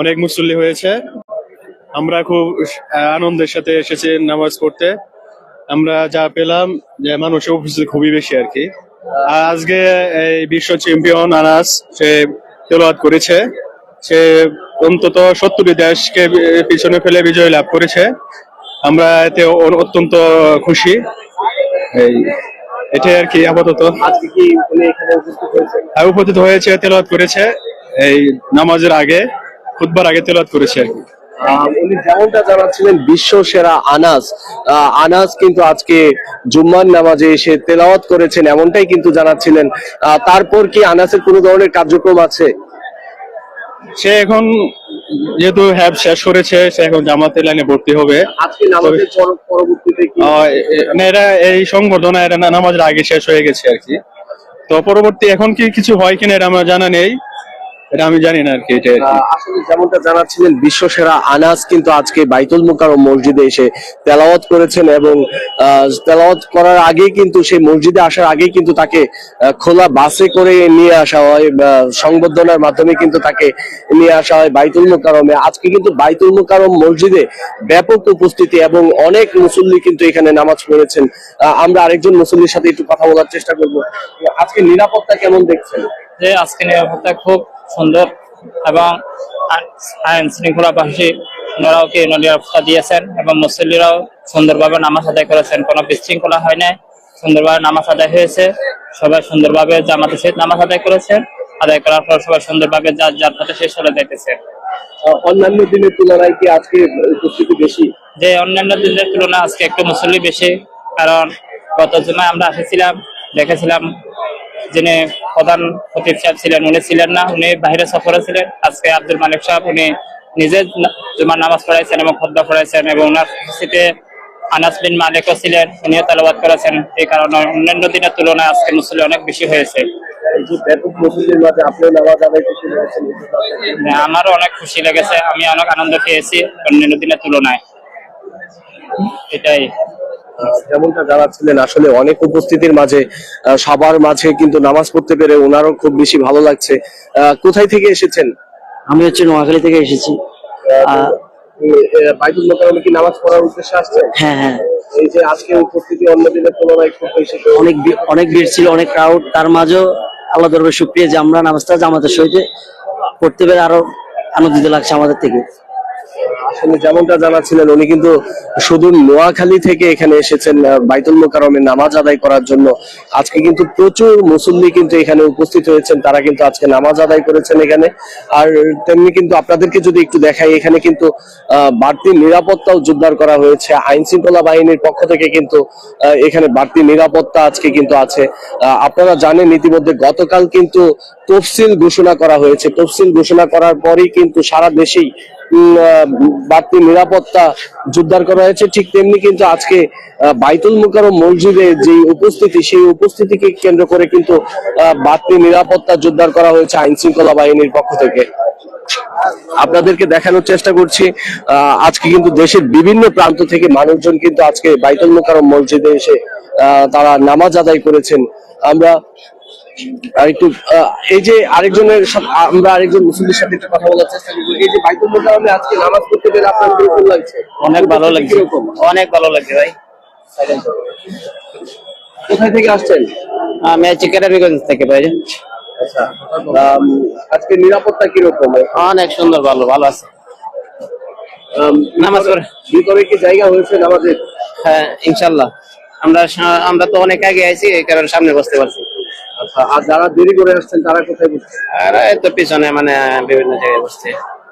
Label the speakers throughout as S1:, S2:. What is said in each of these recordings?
S1: অনেক মুসল্লি হয়েছে। আমরা খুব আনন্দের সাথে এসেছি নামাজ পড়তে। আমরা যা পেলাম যে মানুষের উপস্থিতি খুবই বেশি আর কি। আর আজকে এই বিশ্ব চ্যাম্পিয়ন আনাস সে তেলাওয়াত করেছে। সে অন্তত সত্তরটি দেশকে পিছনে ফেলে বিজয় লাভ করেছে। আমরা এতে অত্যন্ত খুশি। এই এটাই আর কি আপাতত। আর উপস্থিত হয়েছে তেলাওয়াত করেছে এই নামাজের আগে। খুতবার আগে তেলাওয়াত করেছে আর কি।
S2: উনি যেমনটা জানাচ্ছিলেন বিশ্ব সেরা আনাস আনাস কিন্তু আজকে জুম্মার নামাজে এসে তেলাওয়াত করেছেন এমনটাই কিন্তু জানাচ্ছিলেন। তারপর কি আনাসের কোনো ধরনের কার্যক্রম আছে?
S1: সে এখন যেহেতু হ্যাব শেষ করেছে সে এখন জামাতের লাইনে ভর্তি হবে। মানে এরা এই সংবর্ধনা এরা নামাজের আগে শেষ হয়ে গেছে আর কি। তো পরবর্তী এখন কি কিছু হয় কিনা এটা আমার জানা নেই। এটা আমি জানি না আর কি এটা আর কি।
S2: আহ, আসলে যেমনটা জানাচ্ছিলেন বিশ্ব সেরা আনাস কিন্তু আজকে বাইতুল মুকাররম মসজিদে এসে তেলাওয়াত করেছেন এবং আহ, তেলাওয়াত করার আগে কিন্তু সেই মসজিদে আসার আগে কিন্তু তাকে আহ, খোলা বাসে করে নিয়ে আসা হয় সংবর্ধনার মাধ্যমে কিন্তু তাকে নিয়ে আসা হয় বাইতুল মুকাররমে। আজকে কিন্তু বাইতুল মুকাররম মসজিদে ব্যাপক উপস্থিতি এবং অনেক মুসল্লি কিন্তু এখানে নামাজ পড়েছেন। আহ, আমরা আরেকজন মুসল্লির সাথে একটু কথা বলার চেষ্টা করব। আজকে নিরাপত্তা কেমন দেখছেন?
S3: যে আজকে নিরাপত্তা খুব সুন্দর এবং আইন- শৃঙ্খলা বাহিনী ওনারাও কি নিরাপত্তা দিয়েছেন এবং মুসল্লিরাও সুন্দরভাবে নামাজ আদায় করেছেন। কোনো বিশৃঙ্খলা হয় নাই। সুন্দরভাবে নামাজ আদায় হয়েছে। সবাই সুন্দরভাবে জামাতের সহিত নামাজ আদায় করেছেন। আদায় করার পর সবাই সুন্দরভাবে যার যার পথে শেষ হলে যাইতেছে।
S2: অন্যান্য দিনের তুলনায় কি আজকে উপস্থিতি বেশি?
S3: যে অন্যান্য দিনের তুলনায় আজকে একটু মুসল্লি বেশি। কারণ গত জুমায় আমরা এসেছিলাম দেখেছিলাম যিনি প্রধান খতিব সাহেব ছিলেন উনি ছিলেন না উনি বাইরে সফরে ছিলেন। আজকে আব্দুল মালিক সাহেব উনি নিজে জুমার নামাজ পড়াইছেন এবং খদ্া পড়াইছেন এবং ওনার উপস্থিতিতে আনাস বিন মালিকও ছিলেন উনিও তালাবাদ করেছেন। এই কারণে অন্যান্য দিনের তুলনায় আজকে মুসল্লি অনেক বেশি হয়েছে।
S2: এই যে ব্যাপক মুসলিমের মাঝে আপনিও নামাজ আদায় করতে পেরেছেন এই জন্য আপনাকে
S3: মানে আমারও অনেক খুশি লেগেছে আমি অনেক আনন্দ পেয়েছি অন্যান্য দিনের তুলনায়। এটাই।
S2: যেমনটা জানাচ্ছিলেন আসলে অনেক উপস্থিতির মাঝে সবার মাঝে কিন্তু নামাজ পড়তে পেরে ওনারও খুব বেশি ভালো লাগছে। কোথায় থেকে এসেছেন?
S4: আমি হচ্ছে নোয়াখালী থেকে এসেছি।
S2: বাইতুল মোকারমে কি নামাজ পড়ার উদ্দেশ্যে আসছেন?
S4: হ্যাঁ হ্যাঁ।
S2: এই যে আজকে উপস্থিতি অন্য দিনের তুলনায় খুব বেশি
S4: অনেক ভিড় ছিল অনেক ক্রাউড তার মাঝেও আল্লাহ দরবার শুক্রিয়া যে আমরা নামাজটা জামাতের সহিত পড়তে পেরে আরও আনন্দিত লাগছে আমাদের থেকে।
S2: আসলে যেমনটা জানাচ্ছিলেন, উনি কিন্তু সুদূর নোয়াখালী থেকে এখানে এসেছেন বাইতুল মোকারমে নামাজ আদায় করার জন্য। আজকে কিন্তু প্রচুর মুসল্লি কিন্তু এখানে উপস্থিত হয়েছেন, তারা কিন্তু আজকে নামাজ আদায় করেছেন এখানে। আর তেমনি কিন্তু আপনাদেরকে যদি একটু দেখাই, এখানে কিন্তু বাড়তি নিরাপত্তাও জোরদার করা হয়েছে। আইন শৃঙ্খলা বাহিনীর পক্ষ থেকে কিন্তু এখানে বাড়তি নিরাপত্তা আজকে কিন্তু আছে। আপনারা জানেন ইতিমধ্যে গতকাল কিন্তু তফসিল ঘোষণা করা হয়েছে। তফসিল ঘোষণা করার পরেই কিন্তু সারা দেশেই বাড়তি নিরাপত্তা জোরদার করা হয়েছে। ঠিক তেমনি কিন্তু আজকে বাইতুল মুকাররম মসজিদে যে উপস্থিতি, সেই উপস্থিতিকে কেন্দ্র করে কিন্তু বাড়তি নিরাপত্তা জোরদার করা হয়েছে আইন শৃঙ্খলা বাহিনীর পক্ষ থেকে। আপনাদেরকে দেখানোর চেষ্টা করছি আজকে কিন্তু দেশের বিভিন্ন প্রান্ত থেকে মানুষজন কিন্তু আজকে বাইতুল মুকাররম মসজিদে এসে তারা নামাজ আদায় করেছেন। আমরা আর একটু এই যে আরেকজনের সাথে আমরা আরেকজন মুসলিমের সাথে একটু কথা বলার চেষ্টা করব। এই যে বাইতুল আজকে নামাজ পড়তে পেরে আপনার কীরকম লাগছে?
S3: অনেক ভালো লাগছে। অনেক ভালো লাগছে ভাই।
S2: কোথায় থেকে আসছেন?
S3: আমি আছি কেরানীগঞ্জ থেকে ভাই।
S2: আচ্ছা আজকে নিরাপত্তা কীরকম?
S3: অনেক সুন্দর ভালো ভালো আছে। নামাজ পড়ে।
S2: ভিতরে কি জায়গা হয়েছে নামাজের?
S3: হ্যাঁ ইনশাল্লাহ। আমরা আমরা তো অনেক আগে এই কারণে সামনে বসতে পারছি।
S2: আর যারা দেরি করে আসছেন তারা কোথায় বসছে?
S3: তো পিছনে মানে বিভিন্ন জায়গায় বসছে।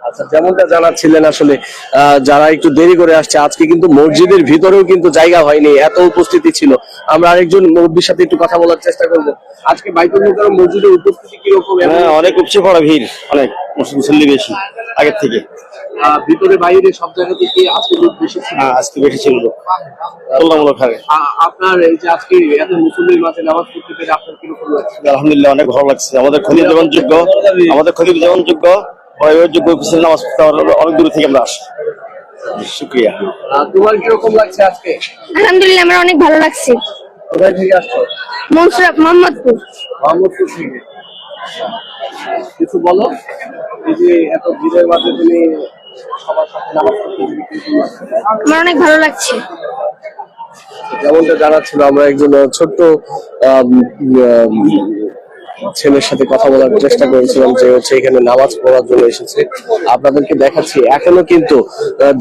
S2: আচ্ছা যেমনটা জানাচ্ছিলেন আসলে আহ, যারা একটু দেরি করে আসছে আজকে কিন্তু মসজিদের ভিতরেও কিন্তু জায়গা হয়নি এত উপস্থিতি ছিল। আমরা আরেকজন মুরব্বীর সাথে একটু কথা বলার চেষ্টা করব। আজকে বাইতুল মুকাররম মসজিদের উপস্থিতি কীরকম?
S5: হ্যাঁ অনেক উপচে পড়া ভিড় অনেক মুসল্লি বেশি আগের থেকে।
S2: ভিতরে বাইরে সব জায়গা থেকে আজকে লোক বেশি ছিল?
S5: হ্যাঁ আজকে বেশি ছিল লোক। তুলনামূলক হারে
S2: আপনার এই যে আজকে এত মুসল্লির মাঝে নামাজ পড়তে পেরে আপনার কীরকম লাগছে?
S5: আলহামদুলিল্লাহ অনেক ভালো লাগছে। আমাদের খলিফ যেমন যোগ্য আমাদের খলিফ যেমন যোগ্য যোগ্য পিছনে নামাজ পড়তে আমরা অনেক দূর থেকে আমরা আসি। শুক্রিয়া।
S2: তোমার কীরকম লাগছে আজকে?
S6: আলহামদুলিল্লাহ আমার অনেক ভালো লাগছে।
S2: কোথায় থেকে আসছো?
S6: মনসুরা মোহাম্মদপুর।
S2: মোহাম্মদপুর থেকে। কিছু বলো? এই যে এত ভিড়ের মাঝে তুমি
S6: আমার অনেক ভালো লাগছে।
S2: যেমনটা জানাচ্ছিল আমরা একজন ছোট্ট আম, ছেলের সাথে কথা বলার চেষ্টা করেছিলাম যে হচ্ছে এখানে নামাজ পড়ার জন্য এসেছে। আপনাদেরকে দেখাচ্ছি, এখনও কিন্তু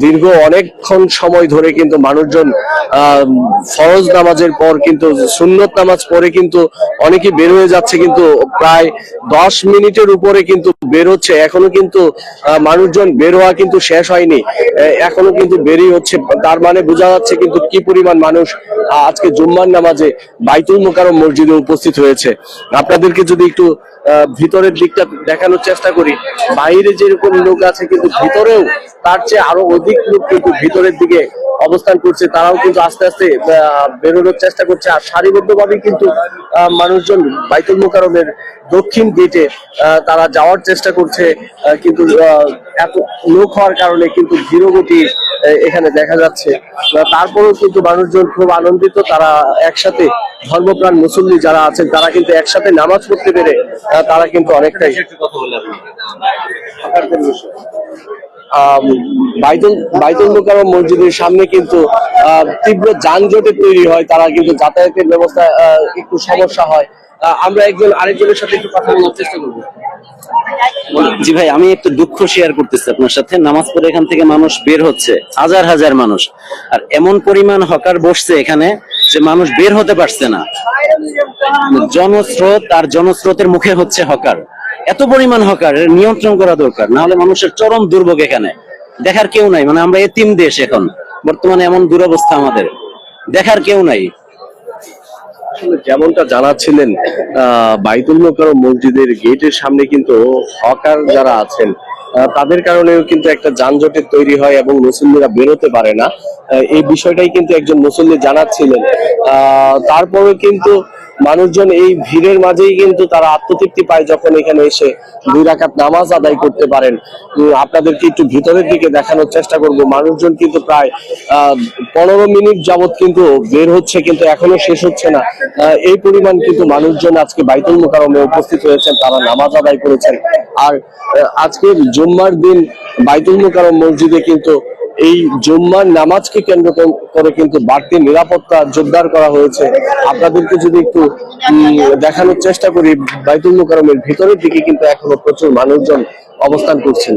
S2: দীর্ঘ অনেকক্ষণ সময় ধরে কিন্তু মানুষজন ফরজ নামাজের পর কিন্তু, সুন্নত নামাজ পড়ে কিন্তু অনেকে বের হয়ে যাচ্ছে কিন্তু প্রায় দশ মিনিটের উপরে কিন্তু বের হচ্ছে। এখনও কিন্তু মানুষজন বের হওয়া কিন্তু শেষ হয়নি। এখনও কিন্তু বেরিয়ে হচ্ছে। তার মানে বোঝা যাচ্ছে কিন্তু কি পরিমাণ মানুষ আজকে জুম্মার নামাজে বাইতুল মোকারম মসজিদে উপস্থিত হয়েছে। আপনাদেরকে যদি একটু ভিতরের দিকটা দেখানোর চেষ্টা করি, বাইরে যেরকম লোক আছে, কিন্তু ভিতরেও তার চেয়ে আরও অধিক লোক কিন্তু ভিতরের দিকে অবস্থান করছে, তারাও কিন্তু আস্তে আস্তে বেরোনোর চেষ্টা করছে। আর সারিবদ্ধভাবে কিন্তু মানুষজন বাইতুল মোকারমের দক্ষিণ গেটে তারা যাওয়ার চেষ্টা করছে কিন্তু এত লোক হওয়ার কারণে কিন্তু ধীরগতি এখানে দেখা যাচ্ছে। তারপরেও কিন্তু মানুষজন খুব আনন্দিত, তারা একসাথে ধর্মপ্রাণ মুসল্লি যারা আছেন, তারা কিন্তু একসাথে নামাজ পড়তে পেরে তারা কিন্তু অনেকটাই বাইতুল মোকাররম মসজিদের সামনে কিন্তু তীব্র যানজটের তৈরি হয়, তারা কিন্তু যাতায়াতের ব্যবস্থা একটু সমস্যা হয়। আমরা একজন আরেকজনের সাথে একটু কথা বলার চেষ্টা করব।
S7: জি ভাই, আমি একটু দুঃখ শেয়ার করতেছি আপনার সাথে। নামাজ পড়ে এখান থেকে মানুষ বের হচ্ছে, হাজার হাজার মানুষ। আর এমন পরিমাণ হকার বসছে এখানে যে মানুষ বের হতে পারছে না। জনস্রোত আর জনস্রোতের মুখে হচ্ছে হকার। এত পরিমাণ হকার নিয়ন্ত্রণ করা দরকার। না হলে মানুষের চরম দুর্ভোগ এখানে। দেখার কেউ নাই মানে আমরা এতিম দেশ এখন। বর্তমানে এমন দুরবস্থা আমাদের। দেখার কেউ নাই।
S2: যেমনটা জানাচ্ছিলেন বাইতুল মোকাররম মসজিদের গেটের সামনে কিন্তু হকার যারা আছেন তাদের কারণেও কিন্তু একটা যানজটের তৈরি হয় এবং মুসল্লিরা বেরোতে পারে না। এই বিষয়টাই কিন্তু একজন মুসল্লি জানাচ্ছিলেন। আহ, তারপরে কিন্তু মানুষজন এই ভিড়ের মাঝেই কিন্তু তারা আত্মতৃপ্তি পায় যখন এখানে এসে দুই রাকাত নামাজ আদায় করতে পারেন। আপনাদেরকে একটু ভিতরের দিকে দেখানোর চেষ্টা করব। মানুষজন কিন্তু প্রায় পনেরো মিনিট যাবত কিন্তু বের হচ্ছে, কিন্তু এখনও শেষ হচ্ছে না। এই পরিমাণ কিন্তু মানুষজন আজকে বাইতুল মোকারমে উপস্থিত হয়েছেন, তারা নামাজ আদায় করেছেন। আর আজকের জুম্মার দিন বাইতুল মোকারম মসজিদে কিন্তু এই জুম্মার নামাজকে কেন্দ্র করে কিন্তু বাড়তি নিরাপত্তা জোরদার করা হয়েছে। আপনাদেরকে যদি একটু দেখানোর চেষ্টা করি, বাইতুল মোকারমের ভিতরের দিকে কিন্তু এখনও প্রচুর মানুষজন অবস্থান করছেন।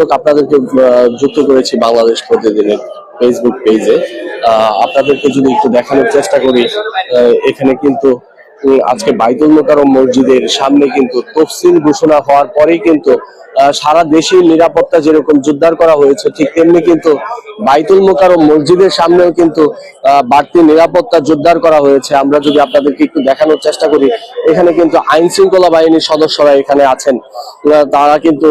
S2: দর্শক, আপনাদেরকে যুক্ত করেছি বাংলাদেশ প্রতিদিনের ফেসবুক পেজে আপনাদেরকে যদি একটু দেখানোর চেষ্টা করি এখানে কিন্তু আজকে বাইতুল মোকারম মসজিদের সামনে কিন্তু তফসিল ঘোষণা হওয়ার পরেই কিন্তু সারা দেশের নিরাপত্তা যেরকম জোরদার করা হয়েছে, ঠিক তেমনি কিন্তু বাইতুল মোকারম মসজিদের সামনেও কিন্তু বাড়তি নিরাপত্তা জোরদার করা হয়েছে। আমরা যদি আপনাদেরকে একটু দেখানোর চেষ্টা করি, এখানে কিন্তু আইন শৃঙ্খলা বাহিনীর সদস্যরা এখানে আছেন। তারা কিন্তু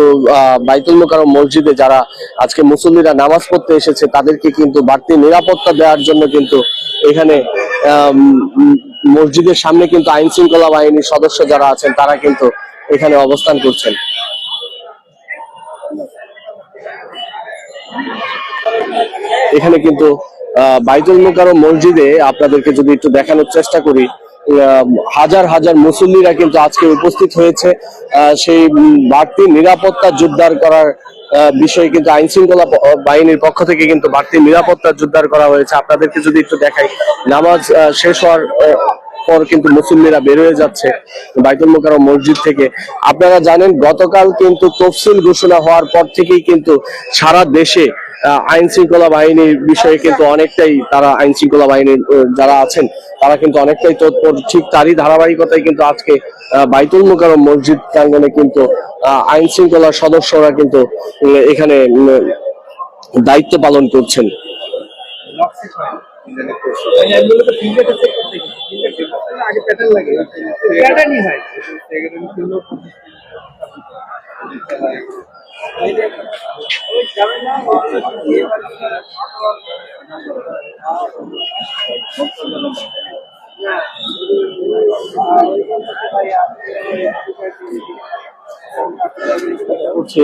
S2: বাইতুল মোকারম মসজিদে যারা আজকে মুসল্লিরা নামাজ পড়তে এসেছে, তাদেরকে কিন্তু বাড়তি নিরাপত্তা দেওয়ার জন্য কিন্তু এখানে মসজিদের সামনে কিন্তু আইন শৃঙ্খলা বাহিনীর সদস্য যারা আছেন, তারা কিন্তু এখানে অবস্থান করছেন। এখানে কিন্তু বাইতুল মোকারম মসজিদে আপনাদেরকে যদি একটু দেখানোর চেষ্টা করি হাজার হাজার মুসল্লিরা কিন্তু আজকে উপস্থিত হয়েছে। সেই বাড়তি নিরাপত্তা জোরদার করার বিষয়ে কিন্তু আইন শৃঙ্খলা বাহিনীর পক্ষ থেকে কিন্তু বাড়তি নিরাপত্তা জোরদার করা হয়েছে। আপনাদেরকে যদি একটু দেখাই, নামাজ শেষ হওয়ার পর কিন্তু মুসল্লিরা বের হয়ে যাচ্ছে বাইতুল মোকারম মসজিদ থেকে। আপনারা জানেন, গতকাল কিন্তু তফসিল ঘোষণা হওয়ার পর থেকেই কিন্তু সারা দেশে আইন শৃঙ্খলা বাহিনীর বিষয়ে কিন্তু অনেকটাই তারা আইন শৃঙ্খলা বাহিনীর যারা আছেন, তারা কিন্তু অনেকটাই তৎপর। ঠিক তারই ধারাবাহিকতায় কিন্তু আজকে বাইতুল মোকারম মসজিদ প্রাঙ্গনে কিন্তু আইন শৃঙ্খলার সদস্যরা কিন্তু এখানে দায়িত্ব পালন করছেন।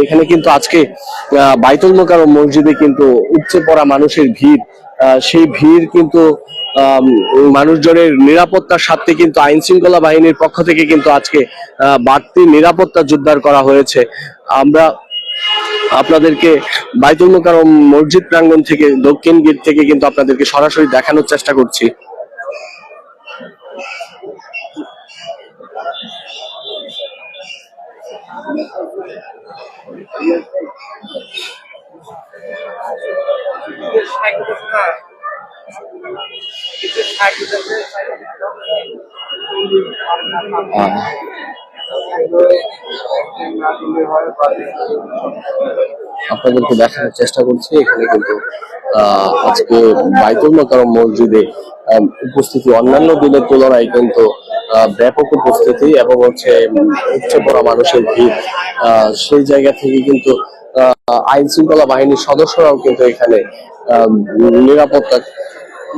S2: এখানে কিন্তু আজকে বাইতুল মোকাররম মসজিদে কিন্তু উপচে পড়া মানুষের ভিড় সেই ভিড় কিন্তু মানুষজনের নিরাপত্তার স্বার্থে কিন্তু আইন শৃঙ্খলা বাহিনীর পক্ষ থেকে কিন্তু আজকে বাড়তি নিরাপত্তা জোরদার করা হয়েছে। আমরা আপনাদেরকে বাইতুল মোকাররম মসজিদ প্রাঙ্গণ থেকে, দক্ষিণ গেট থেকে কিন্তু আপনাদেরকে সরাসরি দেখানোর চেষ্টা করছি। আপনাদেরকে দেখানোর চেষ্টা করছি, এখানে কিন্তু আজকে বাইতুল মোকাররম মসজিদে উপস্থিতি, অন্যান্য দিনের তুলনায় কিন্তু ব্যাপক উপস্থিতি এবং হচ্ছে উপচে পড়া মানুষের ভিড়। সেই জায়গা থেকে কিন্তু আইন শৃঙ্খলা বাহিনীর সদস্যরাও কিন্তু এখানে নিরাপত্তা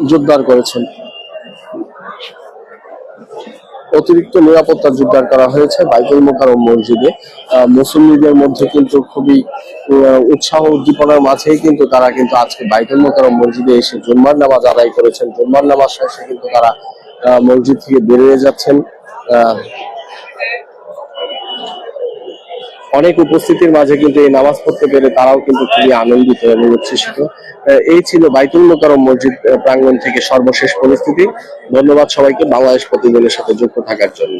S2: জোরদার করেছেন। অতিরিক্ত নিরাপত্তা জোরদার করা হয়েছে বাইতুল মোকারম মসজিদে। মুসল্লিদের মধ্যে কিন্তু খুবই উৎসাহ উদ্দীপনার মাঝেই কিন্তু তারা কিন্তু আজকে বাইতুল মোকারম মসজিদে এসে জুম্মার নামাজ আদায় করেছেন। জুম্মার নামাজ শেষে কিন্তু তারা মসজিদ থেকে বেরিয়ে যাচ্ছেন আহ, অনেক উপস্থিতির মাঝে কিন্তু এই নামাজ পড়তে পেরে তারাও কিন্তু খুবই আনন্দিত এবং উচ্ছ্বসিত। এই ছিল বাইতুল মোকারম মসজিদ প্রাঙ্গণ থেকে সর্বশেষ পরিস্থিতি। ধন্যবাদ সবাইকে বাংলাদেশ প্রতিদিনের সাথে যুক্ত থাকার জন্য।